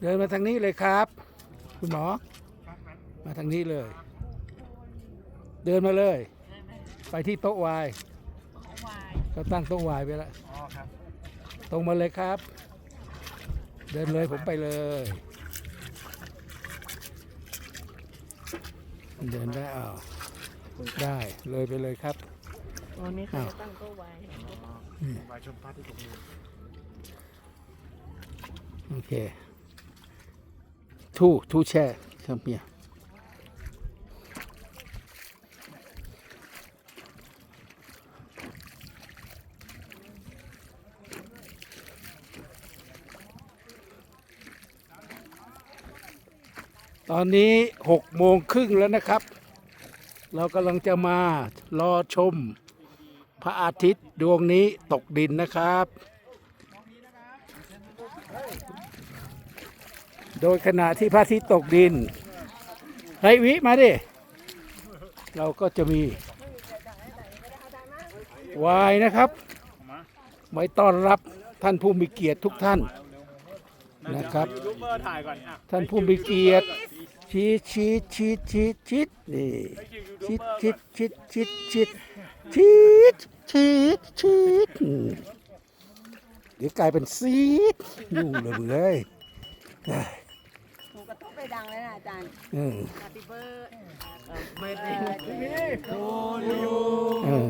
เดินมาทางนี้เลยครับ คุณหมอ มาทางนี้เลย เดินมาเลย ไปที่โต๊ะวายเขาตั้งโต๊ะวายไปแล้วอ๋อครับตรงมาเลยครับ เดินเลยผมไปเลย เดินได้อ้าวได้เลยไปเลยครับวันนี้เขาอ้าวจะตั้งโต๊ะไว้มาชมพระที่ตรงนี้ โอเคทู่ทู่แช่ครับเมียตอนนี้หกโมงครึ่งแล้วนะครับ เรากำลังจะมารอชมพระอาทิตย์ดวงนี้ตกดินนะครับ โดยขณะที่พระอาทิตย์ตกดินเฮ้ยวิมาดิ เราก็จะมีวายนะครับไว้ต้อนรับท่านผู้มีเกียรติทุกท่านนะครับ ท่านผู้มีเกียรติชีดชีดชีดชีดชีดนี่ชีดชีดชีดชีดชีดชีดชีดชีดเดี๋ยวกลายเป็นซีดยุ่งเลยเอ้ย ไปดังเลยนะอาจารย์ อืม Happy birthday ไม่ได้ทูเออ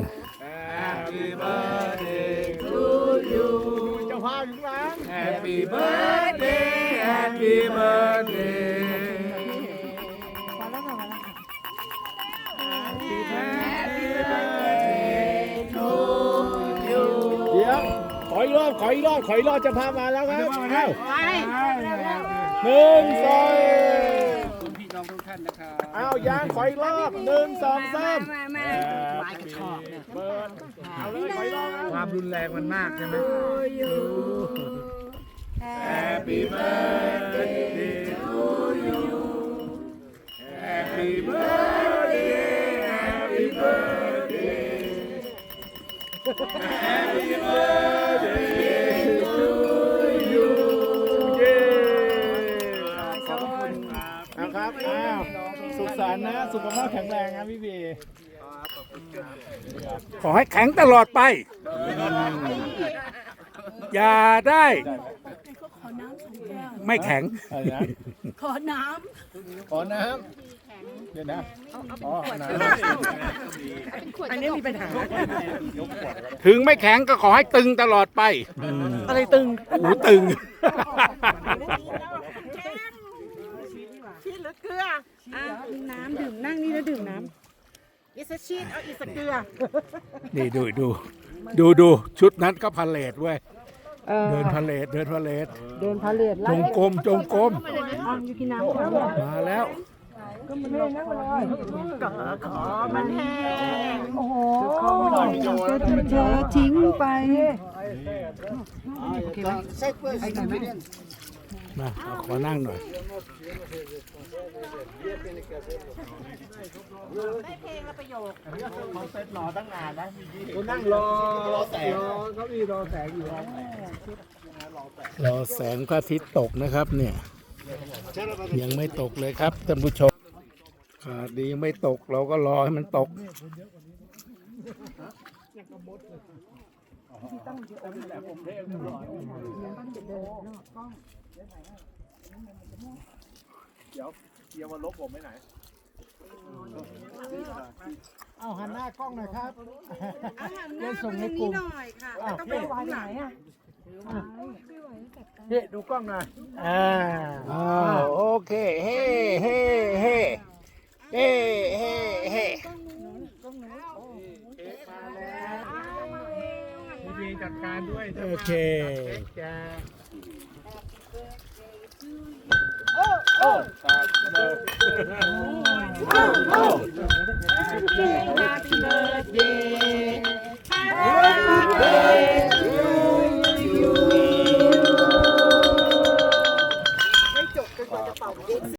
Happy birthday to you เจ้าภาพอยู่ข้างหลัง Happy birthday Happy birthday พอแล้วค่ะพอแล้วค่ะ Happy birthday to you เดี๋ยวขออีกรอบขออีกรอบขออีกรอบเจะพาพมาแล้วครับเอ้า ไป หนึ่งสองคุณพี่น้องทุกท่านนะครับเอ้ายังขออีกรอบหนึ่งสองสามมามาไม้กระชอกเนี่ยเปิดเอาเลยขออีกรอบนะความรุนแรงมันมากใช่ไหม Happy birthday to you Happy birthday Happy birthday Happy birthday ครับครับอ้าวสุขสันต์นะ สุขภาพแข็งแรงนะพี่บีขอให้แข็งตลอดไป อย่าได้ขอน้ำสองแก้ว ไม่แข็ง อะไรนะขอน้ขอน้ำเดี๋ยวนะอ๋อน้ำำอันนี้มีปัญหา ถึงไม่แข็งก็ขอให้ตึงตลอดไป อะไรตึง หูตึงชีสหรือเกลืออะน้ำดื่มนั่งนี่แล้วดื่มน้ำ อิสชีสเอาอิสเกลือนี่ดูดูดูดูชุดนั้นก็พาเลทเว้ยเดินพาเลทเดินพาเลทเดินพาเลทจงกรมจงกรมเอาอยู่กินน้ำก่อนมาแล้วก็ขอมันแห้งโอ้โหจะเธอทิ้งไป มาขอนั่งหน่อยได้เพลงละประโยคเขาเซตรอตั้งนานนะเขานั่งรอรอแสงเขามีรอแสงอยู่รอแสงพระอาทิตย์ตกนะครับเนี่ยยังไม่ตกเลยครับท่านผู้ชมดีไม่ตกเราก็รอให้มันตกที่ตั้งอยู่ตรงนี้แหละผมเท่ตลอด ยวเกียร์มาลบผมไปไหนเอาหันหน้ากล้องหน่อยครับอาหารหน้าส่งในกลุ่มหน่อยค่ะแล้วก็ไปวางไหนอะพี่ดูกล้องหน่อยอ่าอ้าวโอเค เฮ้เฮ้เฮ้เฮ้เฮ้เฮ้พี่บีจัดการด้วยโอเค 谢谢大家。